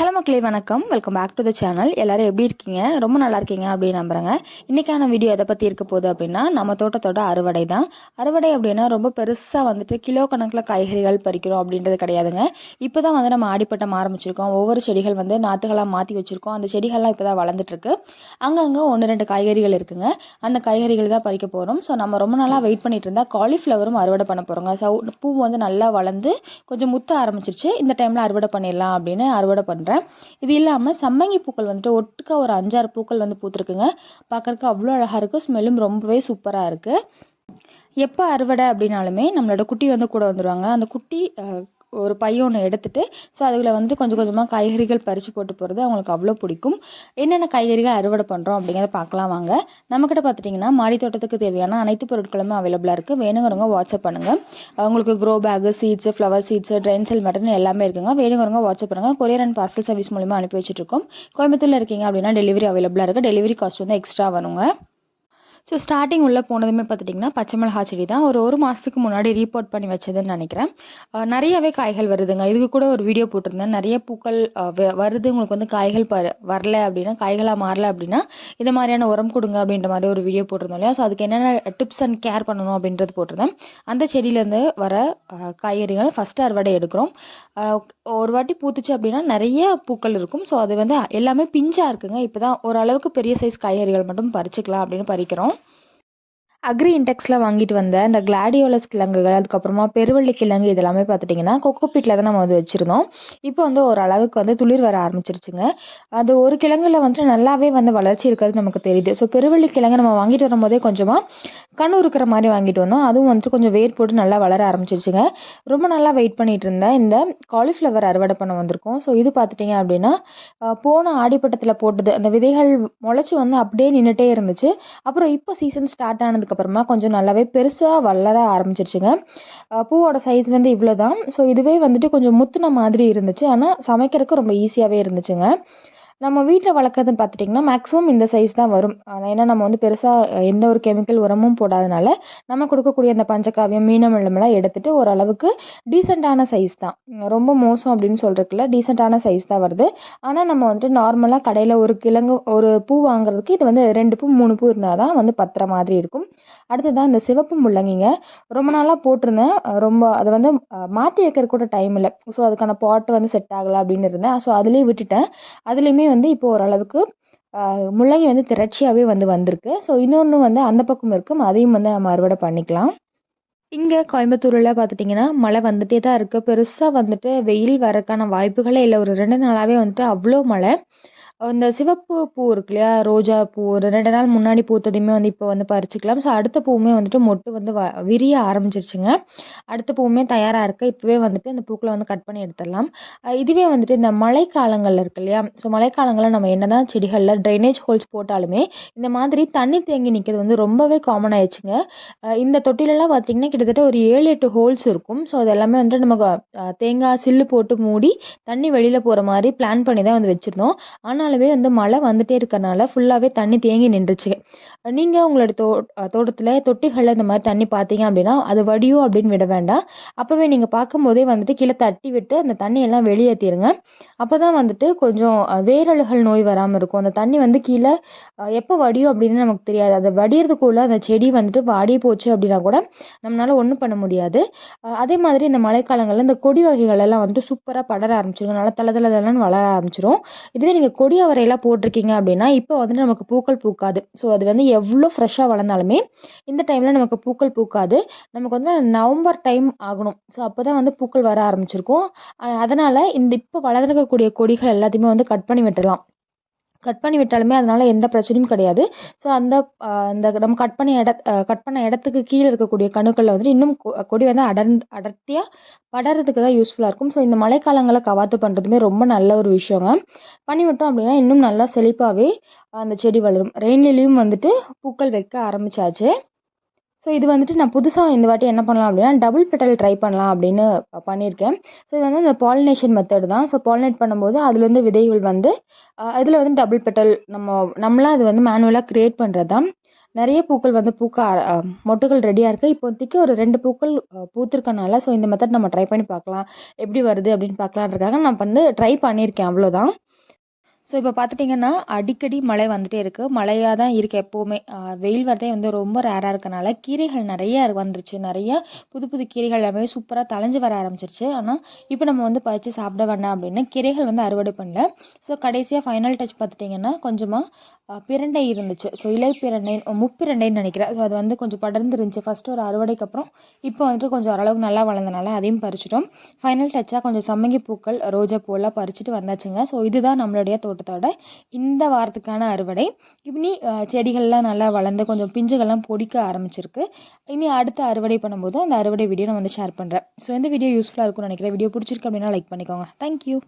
Hello மக்களே வணக்கம். Welcome back to the channel எல்லோரும் எப்படி இருக்கீங்க? ரொம்ப நல்லா இருக்கீங்க அப்படின்னு நம்புகிறேங்க இன்றைக்கான வீடியோ எதை பற்றி இருக்க போகுது அப்படின்னா நம்ம தோட்டத்தோட அறுவடை தான். அறுவடை அப்படின்னா ரொம்ப பெருசாக வந்துட்டு கிலோ கணக்கில் காய்கறிகள் பறிக்கிறோம் அப்படின்றது கிடையாதுங்க. இப்போ தான் வந்து நம்ம ஆடிப்பட்டம் ஆரம்பிச்சிருக்கோம். ஒவ்வொரு செடிகள் வந்து நாற்றுகளாக மாற்றி வச்சுருக்கோம். அந்த செடிகள்லாம் இப்போ தான் வளர்ந்துட்டுருக்கு. அங்கங்கே ஒன்று ரெண்டு காய்கறிகள் இருக்குங்க. அந்த காய்கறிகள் தான் பறிக்க போகிறோம் ஸோ நம்ம ரொம்ப நாளாக வெயிட் பண்ணிட்டு இருந்தால் காலிஃப்ளவரும் அறுவடை பண்ண போகிறோங்க ஸோ பூ வந்து நல்லா வளர்ந்து கொஞ்சம் முத்த ஆரம்பிச்சிருச்சு. இந்த டைமில் அறுவடை பண்ணிடலாம் அப்படின்னு அறுவடை பண்ணுறேன் இது இல்லாமல் சம்மங்கி பூக்கள் வந்துட்டு ஒட்டுக்கா ஒரு அஞ்சாறு பூக்கள் வந்து பூத்துருக்குங்க. பார்க்கறக்கு அவ்வளோ அழகாக இருக்குது ஸ்மெல்லும் ரொம்பவே சூப்பராக இருக்குது எப்போ அறுவடை அப்படின்னாலுமே நம்மளோட குட்டி வந்து கூட வந்துடுவாங்க அந்த குட்டி ஒரு பைய ஒன்று எடுத்துகிட்டு ஸோ அதில் வந்துட்டு கொஞ்சம் கொஞ்சமாக காய்கறிகள் பறித்து போட்டு போகிறது அவங்களுக்கு அவ்வளோ பிடிக்கும். என்னென்ன காய்கறிகள் அறுவடை பண்ணுறோம் அப்படிங்கிறத பார்க்கலாம் வாங்க. நம்மக்கிட்ட பார்த்துட்டிங்கன்னா மாடி தோட்டத்துக்கு தேவையான அனைத்து பொருட்களுமே அவைலபிளாக இருக்குது வேணுங்கிறவங்க வாட்ஸ்அப் பண்ணுங்கள் அவங்களுக்கு grow bag seeds flower seeds ட்ரெயின்செல் மட்டன் எல்லாமே இருக்குங்க. வேணுங்கிறவங்க வாட்ஸ்அப் பண்ணுங்கள் கொரியர் அண்ட் பார்சல் சர்வீஸ் மூலிமா அனுப்பி வச்சுட்ருக்கோம் கோயம்புத்தூரில் இருக்கீங்க அப்படின்னா டெலிவரி அவைலபிளாக இருக்குது டெலிவரி காஸ்ட் வந்து எக்ஸ்ட்ரா வருங்க. ஸோ ஸ்டார்டிங் உள்ளே போனதுமே பார்த்துட்டிங்கன்னா பச்சை மிளகா செடி தான். ஒரு ஒரு மாதத்துக்கு முன்னாடி ரீபோர்ட் பண்ணி வச்சதுன்னு நினைக்கிறேன். நிறையவே காய்கள் வருதுங்க. இதுக்கு கூட ஒரு வீடியோ போட்டிருந்தேன். நிறைய பூக்கள் வ- வருது. உங்களுக்கு வந்து காய்கள் ப வரல அப்படின்னா காய்களாக மாறல அப்படின்னா இந்த மாதிரியான உரம் கொடுங்க அப்படின்ற மாதிரி ஒரு வீடியோ போட்டிருந்தோம் இல்லையா? ஸோ அதுக்கு என்னென்ன டிப்ஸ் அண்ட் கேர் பண்ணணும் அப்படின்றது போட்டிருந்தேன். அந்த செடியிலேருந்து வர காய்கறிகள் ஃபஸ்ட்டு அறுவடை எடுக்கிறோம். ஒரு வாட்டி பூத்துச்சு அப்படின்னா நிறைய பூக்கள் இருக்கும். ஸோ அது வந்து எல்லாமே பிஞ்சாக இருக்குங்க. இப்போ தான் ஓரளவுக்கு பெரிய சைஸ் காய்கறிகள் மட்டும் பறிச்சுக்கலாம் அப்படின்னு பறிக்கிறோம். அக்ரி இன்டெக்ஸில் வாங்கிட்டு வந்த இந்த கிளாடியோலஸ் கிழங்குகள் அதுக்கப்புறமா பெருவள்ளி கிழங்கு இதெல்லாமே பார்த்துட்டிங்கன்னா கொக்கோபீட்டில் தான் நம்ம வந்து வச்சுருந்தோம். இப்போ வந்து ஒரு அளவுக்கு வந்து துளிர் வர ஆரம்பிச்சிருச்சுங்க. அது ஒரு கிழங்குல வந்து நல்லாவே வந்து வளர்ச்சி இருக்கிறது நமக்கு தெரியுது. ஸோ பெருவள்ளி கிழங்கு நம்ம வாங்கிட்டு வரும்போதே கொஞ்சமாக கண் இருக்கிற மாதிரி வாங்கிட்டு வந்தோம். அதுவும் வந்துட்டு கொஞ்சம் வேர் போட்டு நல்லா வளர ஆரம்பிச்சிருச்சுங்க. ரொம்ப நல்லா வெயிட் பண்ணிட்டு இருந்தேன் இந்த காலிஃப்ளவர் அறுவடை பண்ண வந்திருக்கோம். ஸோ இது பார்த்துட்டிங்க அப்படின்னா போன ஆடிப்பட்டத்தில் போட்டது அந்த விதைகள் முளைச்சி வந்து அப்படியே நின்றுட்டே இருந்துச்சு. அப்புறம் இப்போ சீசன் ஸ்டார்ட் ஆனதுக்கு அதுக்கப்புறமா கொஞ்சம் நல்லாவே பெருசாக வளர ஆரம்பிச்சிருச்சுங்க. பூவோட சைஸ் வந்து இவ்வளோ தான் ஸோ இதுவே வந்துட்டு கொஞ்சம் முத்துன மாதிரி இருந்துச்சு. ஆனால் சமைக்கிறதுக்கு ரொம்ப ஈஸியாகவே இருந்துச்சுங்க. நம்ம வீட்டில் வளர்க்குறதுன்னு பார்த்துட்டிங்கன்னா மேக்ஸிமம் இந்த சைஸ் தான் வரும். ஏன்னா நம்ம வந்து பெருசாக எந்த ஒரு கெமிக்கல் உரமும் போடாதனால நம்ம கொடுக்கக்கூடிய அந்த பஞ்சகாவியம் மீனமிழமெல்லாம் எடுத்துட்டு ஓரளவுக்கு டீசெண்டான சைஸ் தான். ரொம்ப மோசம் அப்படின்னு சொல்கிறதுக்குல டீசெண்டான சைஸ் தான் வருது. ஆனால் நம்ம வந்துட்டு நார்மலாக கடையில் ஒரு கிழங்கு ஒரு பூ வாங்குறதுக்கு இது வந்து ரெண்டு பூ மூணு பூ இருந்தால் தான் வந்து பத்துற மாதிரி இருக்கும். அடுத்ததான் இந்த சிவப்பு முள்ளங்கிங்க. ரொம்ப நாளாக போட்டிருந்தேன். ரொம்ப அதை வந்து மாற்றி வைக்கிறது கூட டைம் இல்லை. ஸோ அதுக்கான பாட்டு வந்து செட் ஆகலை அப்படின்னு இருந்தேன். ஸோ அதுலேயே விட்டுட்டேன். அதுலேயுமே வந்து இப்போ ஓரளவுக்கு முள்ளங்கி வந்து திரட்சியாகவே வந்து வந்திருக்கு. ஸோ இன்னொன்று வந்து அந்த பக்கம் இருக்கும். அதையும் வந்து நம்ம அறுவடை பண்ணிக்கலாம். இங்கே கோயம்புத்தூரில் பார்த்துட்டிங்கன்னா மழை வந்துட்டே தான் இருக்குது பெருசாக வந்துட்டு வெயில் வரக்கான வாய்ப்புகளே இல்லை. ஒரு ரெண்டு நாளாகவே வந்துட்டு அவ்வளோ மழை. அந்த சிவப்பு பூ இருக்கு இல்லையா? ரோஜா பூ. ஒரு ரெண்டு நாள் முன்னாடி பூத்ததையுமே வந்து இப்போ வந்து பறிச்சுக்கலாம். ஸோ அடுத்த பூவுமே வந்துட்டு மொட்டு வந்து வ விரிய ஆரம்பிச்சிருச்சுங்க. அடுத்த பூவுமே தயாராக இருக்குது இப்போவே வந்துட்டு அந்த பூக்களை வந்து கட் பண்ணி எடுத்துடலாம். இதுவே வந்துட்டு இந்த மழைக்காலங்கள் இருக்கு இல்லையா? ஸோ மழைக்காலங்களில் நம்ம என்ன தான் செடிகளில் ட்ரைனேஜ் ஹோல்ஸ் போட்டாலுமே இந்த மாதிரி தண்ணி தேங்கி நிற்கிறது வந்து ரொம்பவே காமன் ஆயிடுச்சுங்க. இந்த தொட்டிலெல்லாம் பார்த்தீங்கன்னா கிட்டத்தட்ட ஒரு ஏழு எட்டு ஹோல்ஸ் இருக்கும். ஸோ அது எல்லாமே வந்துட்டு நமக்கு தேங்காய் சில்லு போட்டு மூடி தண்ணி வெளியில் போகிற மாதிரி பிளான் பண்ணி தான் வந்து வச்சுருந்தோம். ஆனால் ஆனாலுமே வந்து மழை வந்துட்டே இருக்கறனால ஃபுல்லாகவே தண்ணி தேங்கி நின்றுச்சு. நீங்கள் உங்களோட தோ தோட்டத்தில் தொட்டிகளில் இந்த மாதிரி தண்ணி பார்த்தீங்க அப்படின்னா அது வடியும் அப்படின்னு விட வேண்டாம். அப்போவே நீங்கள் பார்க்கும்போதே வந்துட்டு கீழே தட்டி விட்டு அந்த தண்ணியெல்லாம் வெளியேற்றிடுங்க அப்போ தான் வந்துட்டு கொஞ்சம் அஹ், வேரழுகல் நோய் வராமல் இருக்கும். அந்த தண்ணி வந்து கீழே எப்போ வடியும் அப்படின்னு நமக்கு தெரியாது. அது வடியறதுக்குள்ளே அந்த செடி வந்துட்டு வாடி போச்சு அப்படின்னா கூட நம்மளால் ஒன்றும் பண்ண முடியாது. அதே மாதிரி இந்த மழைக்காலங்களில் இந்த கொடி வகைகள் எல்லாம் வந்துட்டு சூப்பராக படர ஆரம்பிச்சிடும் நல்லா தலை தலை தலைன்னு வளர ஆரம்பிச்சிடும் இதுவே நீங்கள் கொடி அவரையெல்லாம் போட்டிருக்கீங்க அப்படின்னா இப்போ வந்துட்டு நமக்கு பூக்கள் பூக்காது. ஸோ அது வந்து எவ்வளோ ஃப்ரெஷ்ஷாக வளர்ந்தாலுமே இந்த டைமில் நமக்கு பூக்கள் பூக்காது. நமக்கு வந்து நவம்பர் டைம் ஆகணும். ஸோ அப்போ தான் வந்து பூக்கள் வர ஆரம்பிச்சிருக்கும். அதனால் இந்த இப்போ வளர்ந்துருக்கக்கூடிய கொடிகள் எல்லாத்தையுமே வந்து கட் பண்ணி விட்டுடலாம் கட் பண்ணி விட்டாலுமே அதனால எந்த பிரச்சனையும் கிடையாது. ஸோ அந்த அந்த நம்ம கட் பண்ணி இட கட் பண்ண இடத்துக்கு கீழே இருக்கக்கூடிய கணுக்களில் வந்துட்டு இன்னும் கொ- கொடி வந்து அடர்ந்து அடர்த்தியாக படறதுக்கு தான் யூஸ்ஃபுல்லாக இருக்கும். ஸோ இந்த மழைக்காலங்களை கவாத்து பண்ணுறதுமே ரொம்ப நல்ல ஒரு விஷயங்க. பண்ணி விட்டோம் அப்படின்னா இன்னும் நல்லா செழிப்பாகவே அந்த செடி வளரும். ரெயின்லேயும் வந்துட்டு பூக்கள் வைக்க ஆரம்பிச்சாச்சு. ஸோ இது வந்துட்டு நான் புதுசாக இந்த வாட்டி என்ன பண்ணலாம் அப்படின்னா டபுள் பெட்டல் ட்ரை பண்ணலாம் அப்படின்னு பண்ணியிருக்கேன். ஸோ இது வந்து இந்த பாலினேஷன் மெத்தட் தான். ஸோ பாலினேட் பண்ணும்போது அதுலேருந்து விதைகள் வந்து இதில் வந்து டபுள் பெட்டல் நம்ம நம்மளாம் இது வந்து மேனுவலாக க்ரியேட் பண்ணுறது தான் நிறைய பூக்கள் வந்து பூக்க மொட்டுகள் ரெடியாக இருக்குது இப்போதைக்கு ஒரு ரெண்டு பூக்கள் பூத்திருக்கனால ஸோ இந்த மெத்தட் நம்ம ட்ரை பண்ணி பார்க்கலாம். எப்படி வருது அப்படின்னு பார்க்கலான்றதுக்காக நான் வந்து ட்ரை பண்ணியிருக்கேன். அவ்வளோதான் ஸோ இப்போ பார்த்துட்டிங்கன்னா அடிக்கடி மழை வந்துட்டே இருக்குது மழையாக தான் இருக்குது எப்போவுமே வெயில் வரதே வந்து ரொம்ப ரேராக இருக்கனால கீரைகள் நிறைய வந்துருச்சு. நிறைய புது புது கீரைகள் எல்லாமே சூப்பராக தலைஞ்சு வர ஆரம்பிச்சிருச்சு. ஆனால் இப்போ நம்ம வந்து பறித்து சாப்பிட வேண்டாம் அப்படின்னு கீரைகள் வந்து அறுவடை பண்ணல. ஸோ கடைசியாக ஃபைனல் டச் பார்த்துட்டிங்கன்னா கொஞ்சமாக பிரண்டை இருந்துச்சு. ஸோ இலை பிரண்டை முப்பிரண்டைன்னு நினைக்கிறேன். ஸோ அது வந்து கொஞ்சம் படர்ந்து இருந்துச்சு ஃபஸ்ட்டு ஒரு அறுவடைக்கு அப்புறம் இப்போ வந்துட்டு கொஞ்சம் ஓரளவுக்கு நல்லா வளர்ந்தனால அதையும் பறிச்சிட்டோம். ஃபைனல் டச்சாக கொஞ்சம் சம்மங்கி பூக்கள் ரோஜா பூவெல்லாம் பறிச்சுட்டு வந்தாச்சுங்க. ஸோ இதுதான் நம்மளுடைய தோட்டத்தோட இந்த வாரத்துக்கான அறுவடை. இனி செடிகள்லாம் நல்லா வளர்ந்து கொஞ்சம் பிஞ்சுகள்லாம் பொடிக்க ஆரம்பிச்சிருக்கு. இனி அடுத்த அறுவடை பண்ணும்போது அந்த அறுவடை வீடியோ நான் வந்து ஷேர் பண்ணுறேன் ஸோ இந்த வீடியோ யூஸ்ஃபுல்லாக இருக்கும்னு நினைக்கிறேன். வீடியோ பிடிச்சிருக்கு அப்படின்னா லைக் பண்ணிக்கோங்க. தேங்க்யூ